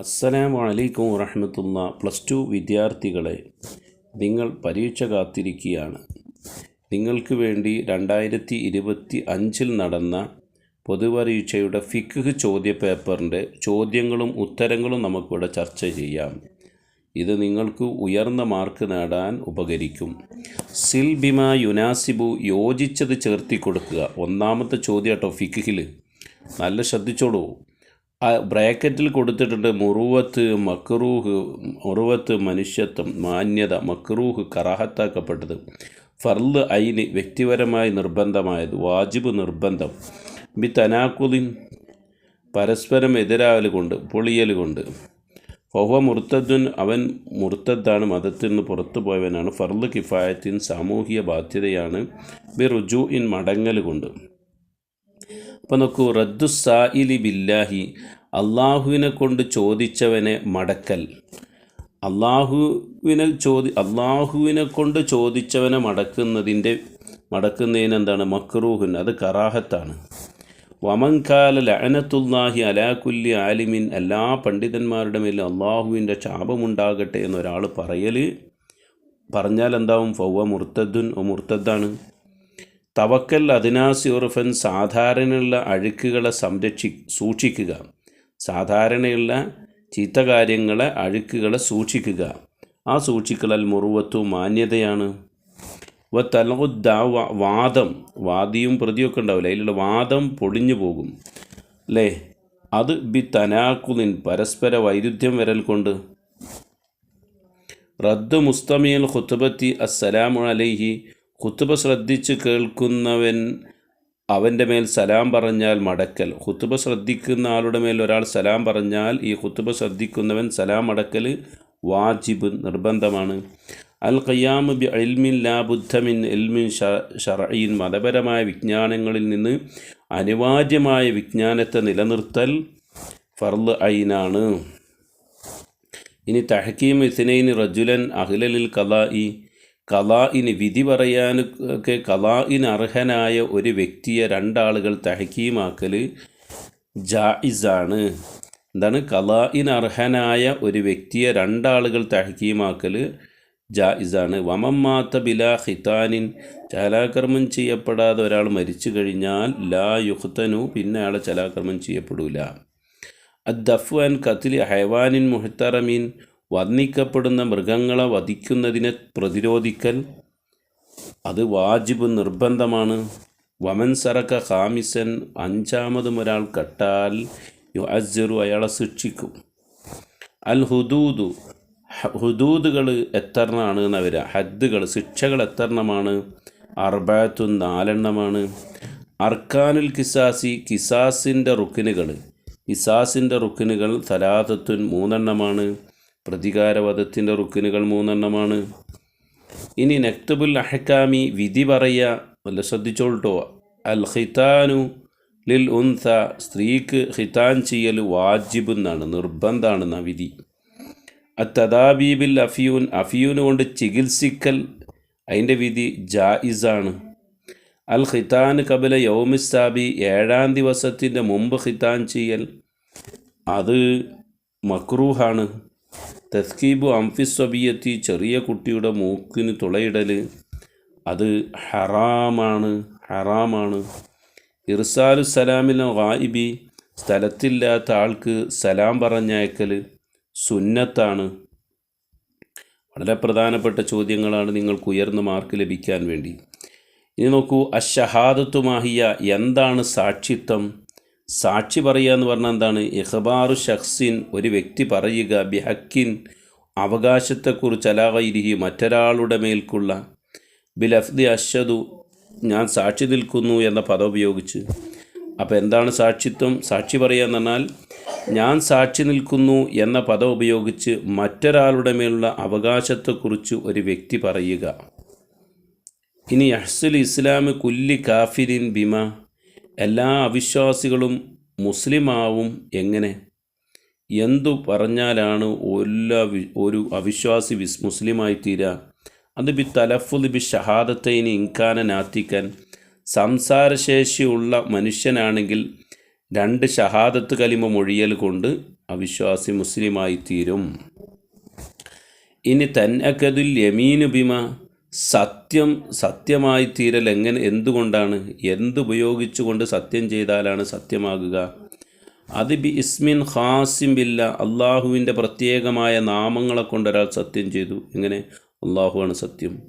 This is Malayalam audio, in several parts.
അസ്സലാമു അലൈക്കും വറഹമത്തുള്ള. പ്ലസ് ടു വിദ്യാർത്ഥികളെ നിങ്ങൾ പരീക്ഷ കാത്തിരിക്കുകയാണ്. നിങ്ങൾക്ക് വേണ്ടി രണ്ടായിരത്തി ഇരുപത്തി അഞ്ചിൽ നടന്ന പൊതുപരീക്ഷയുടെ ഫിഖ് ചോദ്യ പേപ്പറിന്റെ ചോദ്യങ്ങളും ഉത്തരങ്ങളും നമുക്കിവിടെ ചർച്ച ചെയ്യാം. ഇത് നിങ്ങൾക്ക് ഉയർന്ന മാർക്ക് നേടാൻ ഉപകരിക്കും. സിൽ ബിമ യുനാസിബു യോജിച്ചത് ചേർത്തി കൊടുക്കുക. ഒന്നാമത്തെ ചോദ്യം കേട്ടോ ഫിഖിൽ നല്ല ശ്രദ്ധിച്ചോളൂ. ആ ബ്രാക്കറ്റിൽ കൊടുത്തിട്ടുണ്ട് മുറുവത്ത് മക്രൂഹ് മുറുവത്ത് മനുഷ്യത്വം മാന്യത മക്രൂഹ് കറാഹത്താക്കപ്പെട്ടത്. ഫർദ് ഐന് വ്യക്തിപരമായി നിർബന്ധമായത് വാജിബ് നിർബന്ധം. ബി തനാക്കുലിൻ പരസ്പരം എതിരാവൽ കൊണ്ട് പൊളിയൽ കൊണ്ട്. അവൻ മുർത്തദ്ദാണ് മതത്തിൽ നിന്ന് പുറത്തു പോയവനാണ്. ഫർദ് കിഫായത്തിൻ സാമൂഹിക ബാധ്യതയാണ്. ബി റുജു ഇൻ മടങ്ങൽ കൊണ്ട്. അപ്പോൾ നോക്കൂ റദ്ദു സായിലി ബില്ലാഹി അള്ളാഹുവിനെ കൊണ്ട് ചോദിച്ചവനെ മടക്കൽ. അള്ളാഹുവിനെ ചോദി അള്ളാഹുവിനെ കൊണ്ട് ചോദിച്ചവനെ മടക്കുന്നതിന്റെ മടക്കുന്നതിന് എന്താണ്? മക്രൂഹുൻ അത് കറാഹത്താണ്. വമൻകാല ലഅനത്തുല്ലാഹി അലാകുല്ലി ആലിമിൻ എല്ലാ പണ്ഡിതന്മാരുടെ മേലും അള്ളാഹുവിന്റെ ശാപമുണ്ടാകട്ടെ എന്നൊരാൾ പറയൽ പറഞ്ഞാൽ എന്താവും ഫൗവ മുർത്തദ്ദുൻ ഒ മുർത്തദ്ദാണ്. തവക്കൽ അദിനാസി ഉറുഫൻ സാധാരണയുള്ള അഴുക്കുകളെ സംരക്ഷി സൂക്ഷിക്കുക. സാധാരണയുള്ള ചീത്ത കാര്യങ്ങളെ അഴുക്കുകളെ സൂക്ഷിക്കുക. ആ സൂക്ഷിക്കലൽ മുറുവത്തു മാന്യതയാണ്. വ തലകുദ്ദ വാദം. വാദിയും പ്രതിയൊക്കെ ഉണ്ടാവില്ല? അതിലുള്ള വാദം പൊടിഞ്ഞു പോകും. അല്ലേ അത് ബി തനാക്കുലിൻ പരസ്പര വൈരുദ്ധ്യം വരൽ കൊണ്ട്. റദ്ദ് മുസ്തമിയൽ ഖുത്തുബത്തി അസ്സലാമു അലൈഹി ഖുത്തുബ ശ്രദ്ധിച്ച് കേൾക്കുന്നവൻ അവന്റെ മേൽ സലാം പറഞ്ഞാൽ മടക്കൽ. ഖുത്തുബ ശ്രദ്ധിക്കുന്ന ആളുടെ മേൽ ഒരാൾ സലാം പറഞ്ഞാൽ ഈ ഖുത്തുബ ശ്രദ്ധിക്കുന്നവൻ സലാം മടക്കൽ വാജിബ് നിർബന്ധമാണ്. അൽ ഖയ്യാമ് ബി അൽമിൻ മിൻ എൽമിൻ ഷറീൻ മതപരമായ വിജ്ഞാനങ്ങളിൽ നിന്ന് അനിവാര്യമായ വിജ്ഞാനത്തെ നിലനിർത്തൽ ഫർൾ ഐനാണ് ഇനി തഹക്കീം ഇസിനൈൻ റജുലൻ അഹ്ലലിൽ കലായി കലായിന് വിധി പറയാനൊക്കെ കലായിന് അർഹനായ ഒരു വ്യക്തിയെ രണ്ടാളുകൾ തഹക്കീമാക്കൽ ജായിസാണ്. എന്താണ്? കലായിന് അർഹനായ ഒരു വ്യക്തിയെ രണ്ടാളുകൾ തഹക്കീമാക്കൽ ജായിസാണ്. വമമ്മാത്ത ബിലാ ഹിതാനിൻ ചലാകർമ്മം ചെയ്യപ്പെടാതെ ഒരാൾ മരിച്ചു കഴിഞ്ഞാൽ ലാ യുഹ്തനു പിന്നെ അയാളെ ചലാകർമ്മം ചെയ്യപ്പെടില്ല അദ്ദഫ്വാൻ കത്തിൽ ഹൈവാനിൻ മുഹത്തറമീൻ വർണിക്കപ്പെടുന്ന മൃഗങ്ങളെ വധിക്കുന്നതിനെ പ്രതിരോധിക്കൽ അത് വാജിബ് നിർബന്ധമാണ്. വമൻ ഹാമിസൻ അഞ്ചാമതും ഒരാൾ കട്ടാൽ യു അജറു അയാളെ ശിക്ഷിക്കും. അൽ ഹുദൂദു ഹുദൂദുകൾ എത്രണ്ണമാണ് എന്നവർ ഹദ്ദുകൾ ശിക്ഷകൾ എത്രണമാണ് അർബാത്തും നാലെണ്ണമാണ്. അർക്കാനുൽ കിസാസി കിസാസിന്റെ റുക്കിനുകൾ. കിസാസിന്റെ റുക്കിനുകൾ തലാതത്തുൻ മൂന്നെണ്ണമാണ്. പ്രതികാരവധത്തിന്റെ റുക്കിനുകൾ മൂന്നെണ്ണമാണ്. ഇനി നക്തബുൽ അഹക്കാമി വിധി പറയുക. നല്ല ശ്രദ്ധിച്ചോൾട്ടോ അൽ ഖിതാനു ലിൽ ഉൻസ. സ്ത്രീക്ക് ഖിതാൻ ചെയ്യൽ വാജിബ് എന്നാണ് നിർബന്ധമാണെന്ന വിധി അത്തദാബീബിൽ അഫിയൂൻ. അഫിയൂന് കൊണ്ട് ചികിത്സിക്കൽ അതിന്റെ വിധി ജായിസാണ്. അൽ ഖിതാൻ കബല യൗമിസ്താബി ഏഴാം ദിവസത്തിന്റെ മുമ്പ് ഖിതാൻ ചെയ്യൽ. അത് മക്രൂഹാണ്. തസ്കീബു അംഫിസ്വബിയത്തി ചെറിയ കുട്ടിയുടെ മൂക്കിന് തുളയിടൽ അത് ഹറാമാണ് ഹറാമാണ്. ഇർസാലു സലാമിന് ഗായിബി സ്ഥലത്തില്ലാത്ത ആൾക്ക് സലാം പറഞ്ഞയക്കൽ സുന്നത്താണ്. വളരെ പ്രധാനപ്പെട്ട ചോദ്യങ്ങളാണ് നിങ്ങൾക്ക് ഉയർന്ന മാർക്ക് ലഭിക്കാൻ വേണ്ടി. ഇനി നോക്കൂ അഷഹാദത്തുമാഹിയ എന്താണ് സാക്ഷിത്വം? സാക്ഷി പറയുക എന്ന് പറഞ്ഞാൽ എന്താണ്? ഇഹബാറു ഷഖ്സിൻ ഒരു വ്യക്തി പറയുക ബിഹക്കിൻ അവകാശത്തെക്കുറിച്ച് അലാഹയിരിഹി മറ്റൊരാളുടെ മേൽക്കുള്ള ബിലഫ്ദി അഷദു ഞാൻ സാക്ഷി നിൽക്കുന്നു എന്ന പദം ഉപയോഗിച്ച്. അപ്പോൾ എന്താണ് സാക്ഷിത്വം? സാക്ഷി പറയുക എന്ന് പറഞ്ഞാൽ ഞാൻ സാക്ഷി നിൽക്കുന്നു എന്ന പദം ഉപയോഗിച്ച് മറ്റൊരാളുടെ മേലുള്ള അവകാശത്തെക്കുറിച്ച് ഒരു വ്യക്തി പറയുക. ഇനി അഹ്സുൽ ഇസ്ലാം കുല്ലി കാഫിരിൻ ബിമ എല്ലാ അവിശ്വാസികളും മുസ്ലിമാവും എങ്ങനെ? എന്തു പറഞ്ഞാലാണ് എല്ലാ ഒരു അവിശ്വാസി വിസ് മുസ്ലിമായി തീരുക അത് ബി തലഫുദ് ബി ഷഹാദത്തൈന് ഇൻകാന നാത്തിക്കൻ സംസാരശേഷിയുള്ള മനുഷ്യനാണെങ്കിൽ രണ്ട് ഷഹാദത്ത് കലിമ മൊഴിയൽ കൊണ്ട് അവിശ്വാസി മുസ്ലിമായി തീരും. ഇനി തന്നക്കതുൽ യമീനു ബിമ സത്യം സത്യമായി തീരൽ എങ്ങനെ എന്തുകൊണ്ടാണ് എന്തുപയോഗിച്ചുകൊണ്ട് സത്യം ചെയ്താലാണ് സത്യമാകുക? അത് ബി ഇസ്മിൻ ഖാസിം ബില്ല അള്ളാഹുവിന്റെ പ്രത്യേകമായ നാമങ്ങളെ കൊണ്ടൊരാൾ സത്യം ചെയ്തു. എങ്ങനെ? അള്ളാഹുവാണ് സത്യം.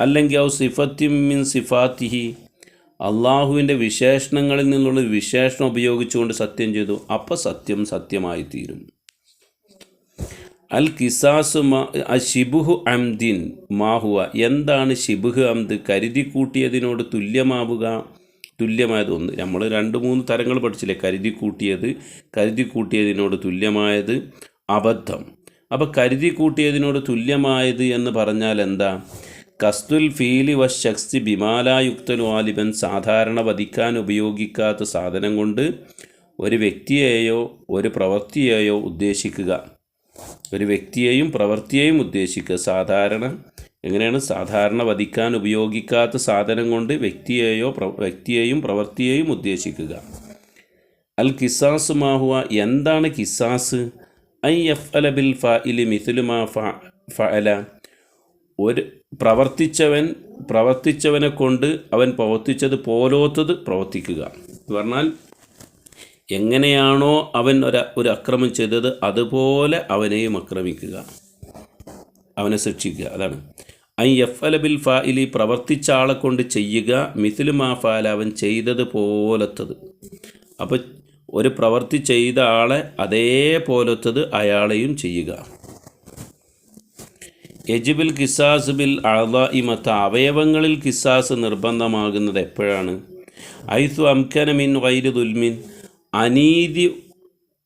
അല്ലെങ്കിൽ ഔ സിഫത്തിം മിൻ സിഫാത്തിഹി അള്ളാഹുവിന്റെ വിശേഷണങ്ങളിൽ നിന്നുള്ള വിശേഷണം ഉപയോഗിച്ചുകൊണ്ട് സത്യം ചെയ്തു. അപ്പോൾ സത്യം സത്യമായി തീരും. അൽ കിസാസു ഷിബുഹു അംദിൻ മാഹുവ എന്താണ് ഷിബുഹ് അംദ്? കരുതി കൂട്ടിയതിനോട് തുല്യമാവുക. തുല്യമായത് ഒന്ന്. നമ്മൾ രണ്ട് മൂന്ന് തരങ്ങൾ പഠിച്ചില്ലേ? കരുതി കൂട്ടിയത് കരുതി കൂട്ടിയതിനോട് തുല്യമായത് അബദ്ധം. അപ്പോൾ കരുതി കൂട്ടിയതിനോട് തുല്യമായത് എന്ന് പറഞ്ഞാൽ എന്താ? കസ്തുൽ ഫീലി വ ശക്തി ബിമാലായുക്തൽ വാലിബൻ സാധാരണ വധിക്കാൻ ഉപയോഗിക്കാത്ത സാധനം കൊണ്ട് ഒരു വ്യക്തിയെയോ ഒരു പ്രവൃത്തിയെയോ ഉദ്ദേശിക്കുക. ഒരു വ്യക്തിയെയും പ്രവൃത്തിയെയും ഉദ്ദേശിക്കുക. സാധാരണ എങ്ങനെയാണ്? സാധാരണ വധിക്കാൻ ഉപയോഗിക്കാത്ത സാധനം കൊണ്ട് വ്യക്തിയെയോ വ്യക്തിയെയും പ്രവൃത്തിയെയും ഉദ്ദേശിക്കുക. അൽ കിസാസ് മാഹുവ എന്താണ് കിസാസ്? ഐ എഫ് അല ബിൽ ഫ ഇലി മിഥുലുമാ ഫ അല ഒരു പ്രവർത്തിച്ചവൻ പ്രവർത്തിച്ചവനെ കൊണ്ട് അവൻ പ്രവർത്തിച്ചത് പോലോത്തത് പ്രവർത്തിക്കുക. എന്ന് പറഞ്ഞാൽ എങ്ങനെയാണോ അവൻ ഒരു ഒരു അക്രമം ചെയ്തത് അതുപോലെ അവനെയും ആക്രമിക്കുക. അവനെ ശിക്ഷിക്കുക. അതാണ്. ഐ എഫ് അലബിൽ ഫായിലി പ്രവർത്തിച്ച ആളെ കൊണ്ട് ചെയ്യുക മിഥിലുമാ ഫാല അവൻ ചെയ്തത് പോലത്തത്. അപ്പോൾ ഒരു പ്രവൃത്തി ചെയ്ത ആളെ അതേപോലത്തത് അയാളെയും ചെയ്യുക. യജിബിൽ കിസാസ് ബിൽ അള ഇമത്ത അവയവങ്ങളിൽ കിസാസ് നിർബന്ധമാകുന്നത് എപ്പോഴാണ്? ഐസു അംഖനമിൻ വൈരു ദുൽമിൻ. അനീതി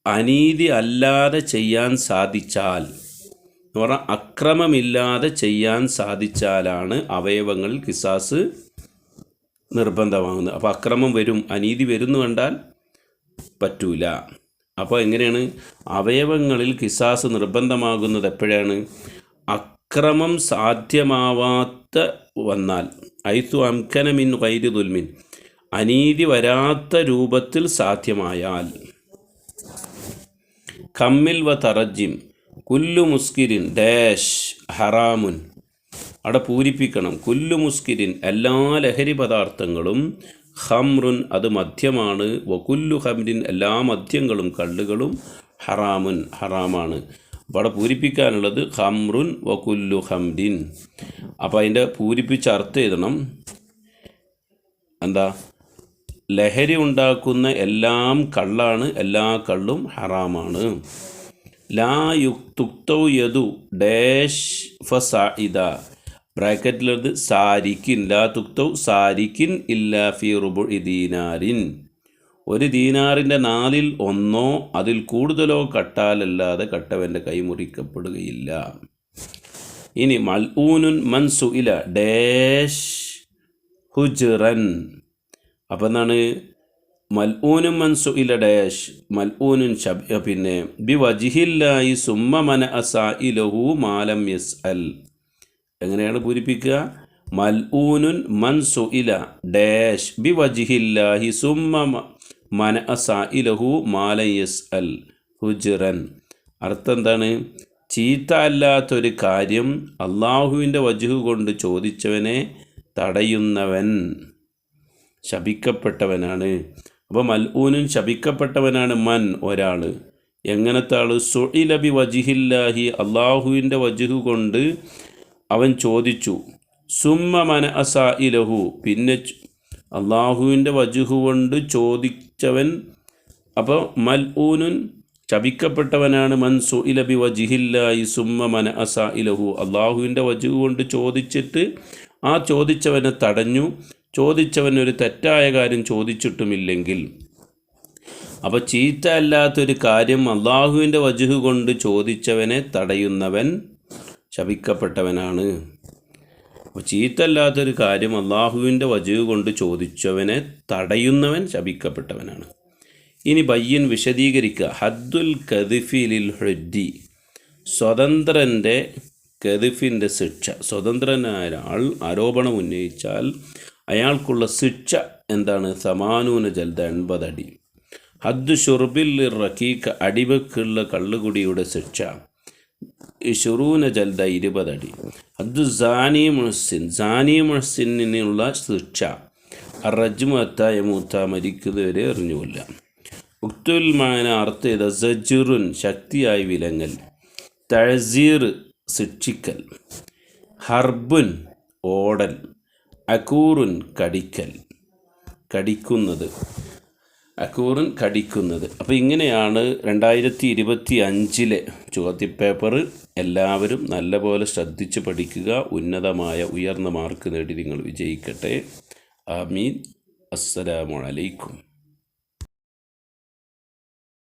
അനീതി അല്ലാതെ ചെയ്യാൻ സാധിച്ചാൽ എന്ന് പറഞ്ഞാൽ അക്രമമില്ലാതെ ചെയ്യാൻ സാധിച്ചാലാണ് അവയവങ്ങളിൽ കിസാസ് നിർബന്ധമാകുന്നത്. അപ്പോൾ അക്രമം വരും അനീതി വരുന്നു കണ്ടാൽ പറ്റൂല. അപ്പോൾ എങ്ങനെയാണ്? അവയവങ്ങളിൽ കിസാസ് നിർബന്ധമാകുന്നത് എപ്പോഴാണ്? അക്രമം സാധ്യമാവാത്ത വന്നാൽ. ഐസു അംഖനമിൻ വൈരി ദുൽമിൻ. അനീതി വരാത്ത രൂപത്തിൽ സാധ്യമായാൽ. കമ്മിൽ വ തറജിം കുല്ലു മുസ്കിരിൻ ഡാഷ് ഹറാമുൻ. അവിടെ പൂരിപ്പിക്കണം. കുല്ലു മുസ്കിരിൻ എല്ലാ ലഹരി പദാർത്ഥങ്ങളും ഹംറുൻ അത് മദ്യമാണ്. വകുല്ലു ഹംരിൻ എല്ലാ മദ്യങ്ങളും കള്ളുകളും ഹറാമുൻ ഹറാമാണ്. അവിടെ പൂരിപ്പിക്കാനുള്ളത് ഹംറുൻ വകുല്ലു ഹംരിൻ അപ്പോൾ അതിന്റെ പൂരിപ്പിച്ച അർത്ഥം എഴുതണം. എന്താ? ലഹരി ഉണ്ടാക്കുന്ന എല്ലാം കള്ളാണ് എല്ലാ കള്ളും ഹറാമാണ്. ലാ യുക്തുക്തൗ യദു ഡാഷ് ഫസാഇദ ബ്രാക്കറ്റിലുള്ളത് സാരിക്കിൻ ലാ തുക്തൗ സാരിക്കിൻ ഇല്ലാ ഫി റുബു ദീനാരിൻ. ഒരു ദീനാറിന്റെ നാലിൽ ഒന്നോ അതിൽ കൂടുതലോ കട്ടാലല്ലാതെ കട്ടവന്റെ കൈ മുറിക്കപ്പെടുകയില്ല. ഇനി മൽഊനുൻ മൻസു ഇല ഡാഷ് ഹുജ്റൻ. അപ്പം എന്താണ് മൽഊനും മൻസു ഇല ഡാഷ് മൽഊനും ശബ് പിന്നെ ബി വജിഹില്ലായി സുമ്മ മന അസായിലഹു മാലം യസ് അൽ എങ്ങനെയാണ് പൂരിപ്പിക്കുക? മൽഊനുൻ മൻസു ഇല ഡാഷ് ബി വജിഹില്ലാഹി സുമ്മ മന മന ഇലഹു മാലം യസ് അൽ ഹുജ്റൻ. അർത്ഥം എന്താണ് ചീത്ത അല്ലാത്തൊരു കാര്യം അള്ളാഹുവിന്റെ വജുഹ് കൊണ്ട് ചോദിച്ചവനെ തടയുന്നവൻ. ശപിക്കപ്പെട്ടവനാണ്. അപ്പോൾ മൽഊനും ശപിക്കപ്പെട്ടവനാണ് മൻ ഒരാൾ എങ്ങനത്തെ ആൾ സുഇലബി വജിഹില്ലാഹി അള്ളാഹുവിന്റെ വജുഹ് കൊണ്ട് അവൻ ചോദിച്ചു സുമ്മ മന അസായിലഹു പിന്നെ ച്- അള്ളാഹുവിന്റെ വജുഹ് കൊണ്ട് ചോദിച്ചവൻ അപ്പോൾ മൽഊനുൻ ശപിക്കപ്പെട്ടവനാണ് മൻ സുഇലബി വജിഹില്ലായി സുമ്മ മന അസായിലഹു അള്ളാഹുവിന്റെ വജുഹ് കൊണ്ട് ചോദിച്ചിട്ട് ആ ചോദിച്ചവനെ തടഞ്ഞു. ചോദിച്ചവൻ ഒരു തെറ്റായ കാര്യം ചോദിച്ചിട്ടുമില്ലെങ്കിൽ അപ്പോൾ ചീത്ത അല്ലാത്തൊരു കാര്യം അള്ളാഹുവിന്റെ വജുഹ് കൊണ്ട് ചോദിച്ചവനെ തടയുന്നവൻ ശപിക്കപ്പെട്ടവനാണ്. അപ്പോൾ ചീത്ത അല്ലാത്തൊരു കാര്യം അള്ളാഹുവിന്റെ വജുഹ് കൊണ്ട് ചോദിച്ചവനെ തടയുന്നവൻ ശപിക്കപ്പെട്ടവനാണ്. ഇനി ബയ്യൻ വിശദീകരിക്കുക. ഹദ്ദുൽ കദിഫിലിൽ ഹുദ്ദി സ്വതന്ത്രന്റെ കദിഫിന്റെ ശിക്ഷ. സ്വതന്ത്രനായ ഒരാൾ ആരോപണം ഉന്നയിച്ചാൽ അയാൾക്കുള്ള ശിക്ഷ എന്താണ്? സമാനൂന ജൽദ എൺപതടി ഹദ്ദു ഷുർബിൽ റക്കീക്ക് അടിവക്കുള്ള കള്ളുകുടിയുടെ ശിക്ഷ. ഷുറൂന ജൽദ ഇരുപതടി ഹദ്ദു സാനി മുഹസിൻ സാനി മുഹസിനുള്ള ശിക്ഷ. റജ്മുഅത്ത മൂത്ത മരിക്കുന്നവരെ എറിഞ്ഞുകൊല്ല ഉക്തുൽ മാന അർത്ഥ ചെയ്ത സജുറുൻ ശക്തിയായി വിലങ്ങൽ. തഴസീർ ശിക്ഷിക്കൽ. ഹർബുൻ ഓടൽ. അക്കൂറുൻ കടിക്കൽ. കടിക്കുന്നത്. അക്കൂറുൻ കടിക്കുന്നത്. അപ്പോൾ ഇങ്ങനെയാണ് രണ്ടായിരത്തി ഇരുപത്തി അഞ്ചിലെ ചോദ്യപേപ്പർ എല്ലാവരും നല്ലപോലെ ശ്രദ്ധിച്ച് പഠിക്കുക. ഉന്നതമായ ഉയർന്ന മാർക്ക് നേടി നിങ്ങൾ വിജയിക്കട്ടെ. ആമീൻ. അസ്സലാമു അലൈക്കും.